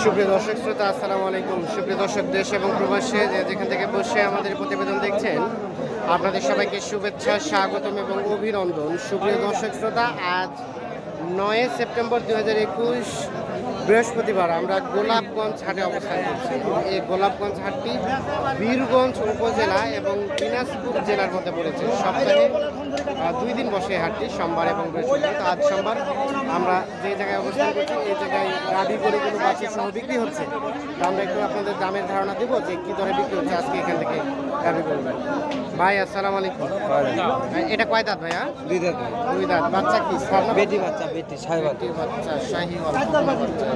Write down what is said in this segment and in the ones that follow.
সুপ্রিয় দর্শক শ্রোতা, আসসালামু আলাইকুম। সুপ্রিয় দর্শক, দেশ এবং প্রবাসে যেখান থেকে বসে আমাদের প্রতিবেদন দেখছেন, আপনাদের সবাইকে শুভেচ্ছা, স্বাগতম এবং অভিনন্দন। সুপ্রিয় দর্শক শ্রোতা, আজ নয় সেপ্টেম্বর দু হাজার একুশ বৃহস্পতিবার আমরা গোলাপগঞ্জ হাটে অবস্থান করছি। এবং এই গোলাপগঞ্জ হাটটি বীরগঞ্জ উপজেলা এবং দিনাজপুর জেলার মধ্যে পড়েছে। সপ্তাহে দুই দিন বসে হাটটি সোমবার এবং বৃহস্পতিবার। আজ সোমবার আমরা যে জায়গায় অবস্থান করছি এই জায়গায় গাড়ি করে কোনো বাচ্চা সহ বিক্রি হচ্ছে। তো আমরা একটু আপনাদের দামের ধারণা দেবো যে কী দরে বিক্রি হচ্ছে আজকে এখান থেকে গাড়ি করবেন ভাই আসসালামু আলাইকুম। এটা কয় দাঁত ভাইয়া? দুই দাঁত। দুই দাঁত। বাচ্চা কি? বেটি বাচ্চা বেটি সাহেবাদ বেটি বাচ্চা শাহিওয়াল বাচ্চা।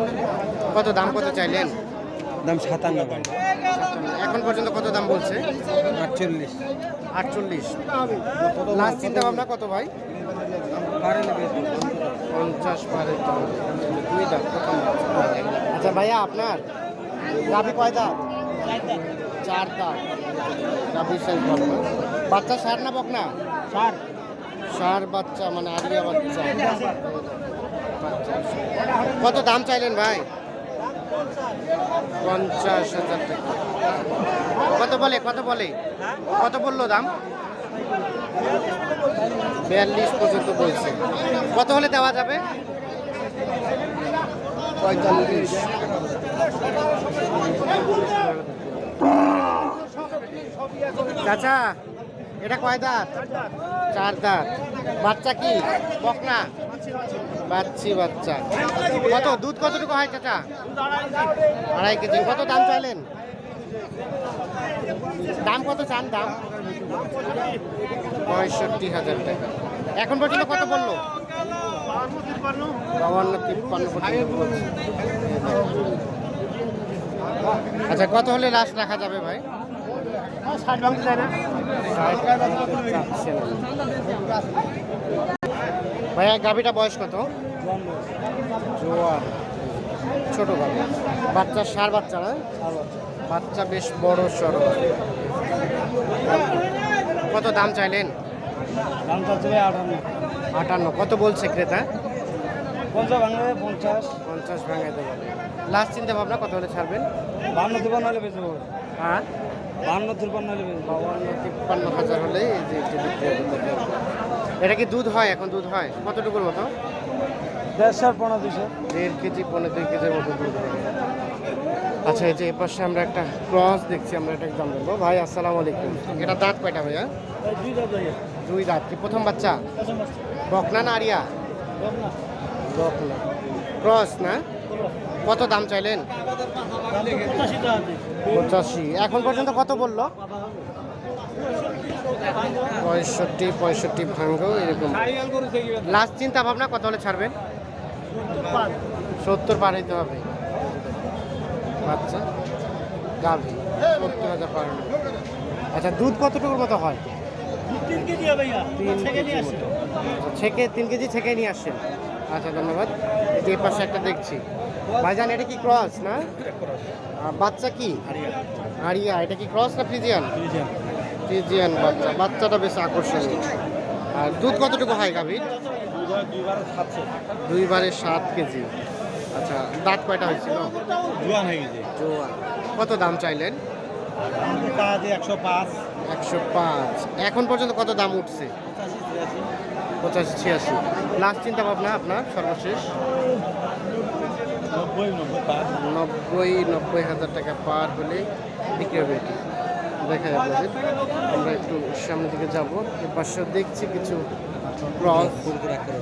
কত দাম কত চাইলেন? দাম সাতান্ন এখন পর্যন্ত কত দাম বলছে? আটচল্লিশ। আটচল্লিশ। লাস্ট চিন্তা ভাবনা কত ভাই? পঞ্চাশ পারে দাম দুই দাম বাচ্চা। আচ্ছা ভাইয়া আপনার? গাভি কয় চার দাঁত। গাভি সাইজ ভালো বাচ্চা সার না বক না ষাট সার বাচ্চা মানে আরিয়া বাচ্চা। কত দাম চাইলেন ভাই? পঞ্চাশ হাজার কত বলে কত বলে? কত বলল দাম? বিয়াল্লিশ পর্যন্ত বলছে। কত হলে দেওয়া যাবে? পঁয়তাল্লিশ। চাচা, এটা কয় দাঁত? চার দাঁত। বাচ্চা কি? বকনা? বাচ্চি বাচ্চা। কত? দুধ কতটুকু হয় চাচা? আড়াই কেজি। কত দাম চাইলেন? দাম কত চান? দাম? পঁয়ষট্টি হাজার টাকা। এখন পর্যন্ত কত বলল? বাউান্ন তিপ্পান্ন আচ্ছা কত হলে লাশ রাখা যাবে ভাই? ষাট চাচ্ছে না। ভাইয়া গাভিটা বয়স কত? জোয়ার ছোট গাভি। বাচ্চা সার বাচ্চা না? বাচ্চা। বেশ বড় সড়ো কত দাম চাইলেন? দাম আটান্ন। আটান্ন। কত বলছে ক্রেতা? পঞ্চাশ পঞ্চাশ। পঞ্চাশ দেবো। লাস্ট চিন্তা ভাবনা কত হলে ছাড়বেন? বান্ন তিপ্পান্ন হলে বেচবো হ্যাঁ? বান্ন তিপ্পান্ন হলে বেচবো বাউান্ন তিপ্পান্ন হাজার হলে এই যে এটি। এটা কি দুধ হয়? এখন দুধ হয়? কতটুকুর মতো? দেড়শো পনেরো দুশো দেড় কেজি পনেরো দুই কেজির মতো দুধ হবে। আচ্ছা এই যে এ পাশে আমরা একটা ক্রস দেখছি আমরা একটা এক্সাম দেবো। ভাই আসসালামু আলাইকুম। এটা দাঁত কয়টা ভাইয়া? দুই দাঁত কি প্রথম বাচ্চা? বকনা না আরিয়া? বকনা ক্রস না? কত দাম চাইলেন? পঁচাশি এখন পর্যন্ত কত বলল? পঁয়ষট্টি পঁয়ষট্টি ভাঙ্গ এরকম। লাস্ট চিন্তা ভাবনা কত হলে ছাড়বেন? সত্তর পার হইতে হবে। আচ্ছা গাভি সত্তর হাজার পার আচ্ছা দুধ কতটুকুর মতো হয়? তিন কেজি তিন কেজি ছেকে তিন কেজি ছেকে নিয়ে আসছেন আচ্ছা ধন্যবাদ। এই যে এ পাশে একটা দেখছি। ভাইজান এটা কি ক্রস না? বাচ্চা কি? আরিয়া এটা কি ক্রস না ফ্রিজিয়ান? ফ্রিজিয়ান। বাচ্চা। বাচ্চাটা বেশ আকর্ষণীয়। আর দুধ কতটুকু হয় গাভীর দুইবার সাত কেজি। আচ্ছা দাঁত কয়টা হয়েছিল? জোয়ান হয়ে গেছে। জোয়ান। কত দাম চাইলেন? একশো পাঁচ। একশো পাঁচ। এখন পর্যন্ত কত দাম উঠছে? পঁচাশি ছিয়াশি। লাস্ট চিন্তা ভাবনা আপনার সর্বশেষ? নব্বই নব্বই হাজার টাকা পার হলে বিক্রি হবে এটি। দেখা যাবে। আমরা একটু সামনের দিকে যাব। এর পাশে দেখছি কিছু ক্রস,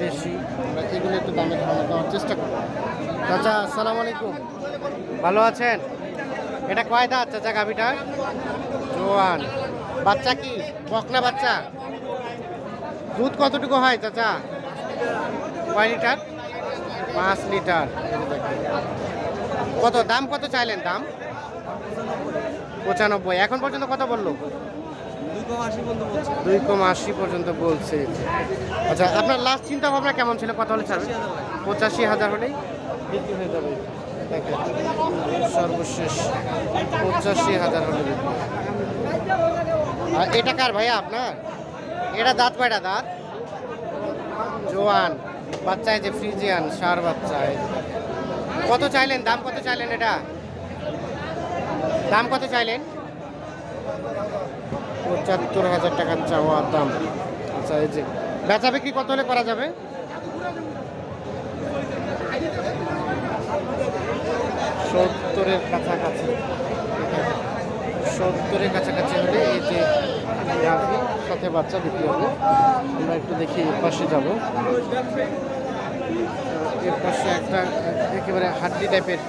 দেশি। আমরা এগুলো একটু দামে ধারণা দেওয়ার চেষ্টা করব। চাচা, আসসালামু আলাইকুম। ভালো আছেন? এটা কয় দাঁত, চাচা গাভিটা? জোয়ান। বাচ্চা কি? বকনা বাচ্চা? দুধ কতটুকু হয়, চাচা? কয় লিটার? পাঁচ লিটার। কত, দাম কত চাইলেন, দাম? পঁচানব্বই। এখন পর্যন্ত কত বলল? দুই কম আশি পর্যন্ত বলছে। আচ্ছা আপনার লাস্ট চিন্তা ভাবনা কেমন ছিল? কত হলে ছাড়বে? পঁচাশি হাজার হলেই বিক্রি হয়ে যাবে। সর্বশেষ পঁচাশি হাজার হলে এটা কার ভাইয়া আপনার? এটা দাঁত কয়টা দাঁত? জোয়ান, বাচ্চা এই যে ফ্রিজিয়ান, সার বাচ্চা এই যে। কত চাইলেন? দাম কত চাইলেন এটা? দাম কত চাইলেন? পঁচাত্তর হাজার টাকার চাওয়া দাম। আচ্ছা এই যে বেচা বিক্রি কত হলে করা যাবে? সত্তরের কাছাকাছি। সত্তরের কাছাকাছি হলে এই যে সাথে বাচ্চা বিক্রি হবে। আমরা একটু দেখি এর পাশে যাব। এর পাশে একটা একেবারে হাড্ডি টাইপের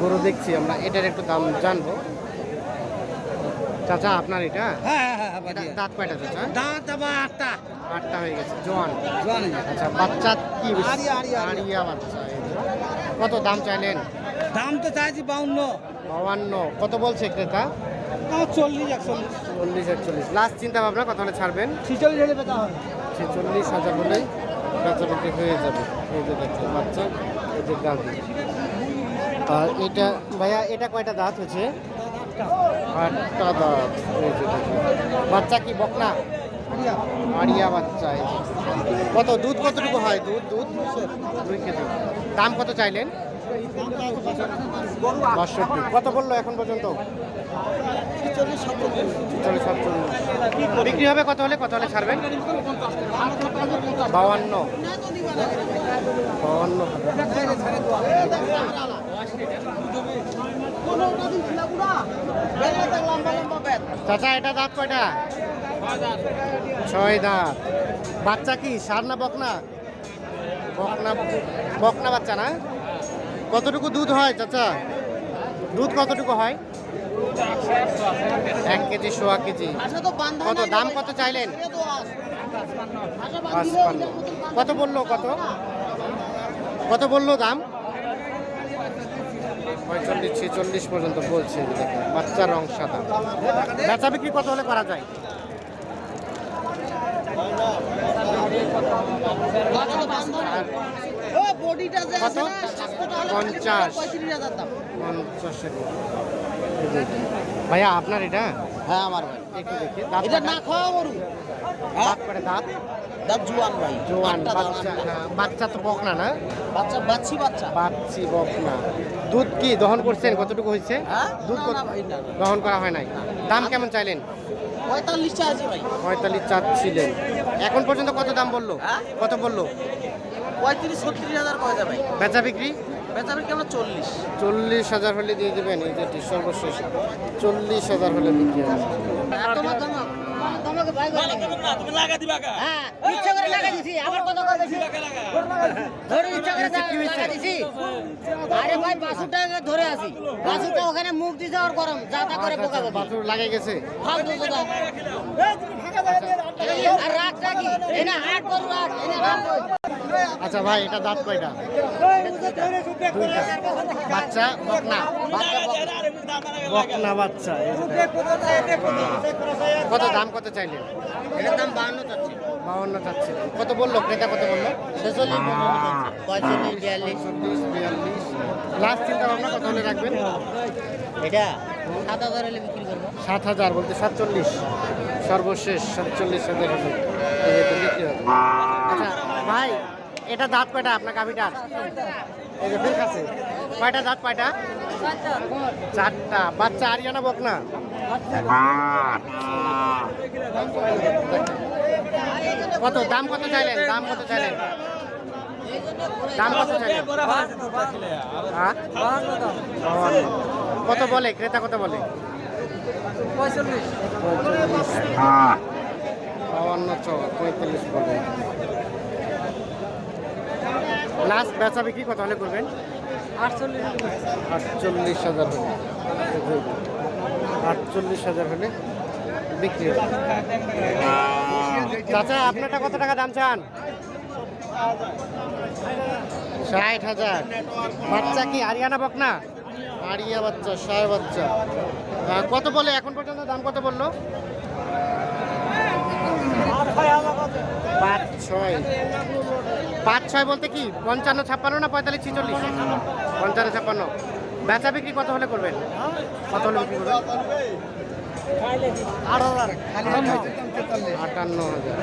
গরু দেখছি আমরা এটার একটু দাম জানব। চাচা আপনার এটা? হ্যাঁ হ্যাঁ এটা দাঁত কয়টা চাচা? দাঁত আবার আটটা। আটটা হয়ে গেছে জোয়ান। জোয়ান আচ্ছা বাচ্চা কি আড়িয়া, বাচ্চা কত দাম চাইলেন? দাম তো চাইছি বাউন্ন। বাউান্ন। কত বলছে ক্রেতা চল্লিশ একচল্লিশ। চল্লিশ একচল্লিশ। লাস্ট চিন্তা ভাবনা কত হলে ছাড়বেন? ছিচল্লিশ হলে বেচা হবে। ছেচল্লিশ হাজার হলেই হয়ে যাবে। এই যে দেখছেন বাচ্চা এই যে আর এটা ভাইয়া এটা কয়টা দাঁত হচ্ছে আটটা দাঁত বাচ্চা কি বকনা? আড়িয়া বাচ্চা কত দুধ কতটুকু হয়? দুধ দুধ? দুই কেজি। দাম কত চাইলেন? বাষট্টি। কত বলল এখন পর্যন্ত? বিক্রি হবে কত হলে? কত হলে ছাড়বেন? বাউান্ন। বাউান্ন চাচা, এটা দাঁত কয়টা? ছয় দাঁত। বাচ্চা কি? সার না বকনা? বকনা বকনা বাচ্চা না? কতটুকু দুধ হয় চাচা? দুধ কতটুকু হয়? এক কেজি, সোয়া কেজি। কত? দাম কত চাইলেন? কত বলল কত? কত বলল দাম? পঁয়তাল্লিশ ছেচল্লিশ পর্যন্ত বলছে দেখুন, বাচ্চার রং সাদা। বেচা বিক্রি কত হলে করা যায়? পঞ্চাশ। পঞ্চাশের ভাইয়া আপনার এটা? হ্যাঁ আমার ভাই। একটু দেখি। এটা না খাওয়া দাঁত করে দাঁত? দাঁত জুয়ান ভাই জোয়ান বাচ্চা বাচ্চা তো বকনা না বাচ্চা বাচ্চি বাচ্চা। বাচ্চি বকনা দুধ কি দহন করছেন? কতটুকু হয়েছে? হ্যাঁ? দুধ। দহন করা হয় নাই। দাম কেমন চাইলেন? পঁয়তাল্লিশটা আছে ভাই। পঁয়তাল্লিশ চাচ্ছিলেন। এখন পর্যন্ত কত দাম বলল? হ্যাঁ? কত বলল? পঁয়ত্রিশ ছত্রিশ হাজার ভাই। বেচা বিক্রি? বেচাবেন কেমন চল্লিশ। চল্লিশ হাজার হলে দিয়ে দেবেন এই যেটি সর্বশেষ। চল্লিশ হাজার হলে বিক্রি হবে। আরে ভাই বাসুটা ধরে আছি বাসুটা ওখানে মুখ দিছে আর গরম যা করে পোকা লাগে গেছে ফালতু আচ্ছা ভাই এটা দাঁত কয়টা? বাচ্চা বকনা? বকনা। বাচ্চা দেখুন। কত দাম কত চাইলেন? এটার দাম বাহান্ন চাচ্ছি। চাচ্ছিলেন কত বলল? ক্রেতা কত বলল? ছেচল্লিশ পঁয়তাল্লিশ বিয়াল্লিশ। বিয়াল্লিশ। লাস্ট চিন্তা ভাবনা কত হলে রাখবেন। এটা? সাত হাজার হলে বিক্রি করব। সাত হাজার বলতে সাতচল্লিশ। সর্বশেষ সাতচল্লিশ হাজার হলে। আচ্ছা ভাই এটা দাঁত কয়টা আপনার গাভিটার? এই যে বের কাছে। কয়টা দাঁত কয়টা? চারটা। বাচ্চা আরিয়ানা বক না? কত? দাম কত চাইলেন? দাম কত চাইলেন? দাম হ্যাঁ? কত বলে? ক্রেতা কত বলে? পঁয়তাল্লিশ লাস্ট বেচা বিক্রি কত? হলে করবেন আটচল্লিশ হাজার হলে। আটচল্লিশ হাজার হলে বিক্রি হবে। চাচা, আপনারটা কত টাকা দাম চান? ষাট হাজার। বাচ্চা কি আরিয়ানা বকনা? আরিয়া বাচ্চা, ষাট বাচ্চা। কত বলে? এখন পর্যন্ত দাম কত বলল? পাঁচ ছয়। পাঁচ ছয় বলতে কি? পঞ্চান্ন, ছাপ্পান্ন না পঁয়তাল্লিশ, ছিচল্লিশ? পঞ্চান্ন, ছাপ্পান্ন। বেচা বিক্রি কত হলে করবেন? কত হলে বিক্রি করবেন? আটান্ন হাজার।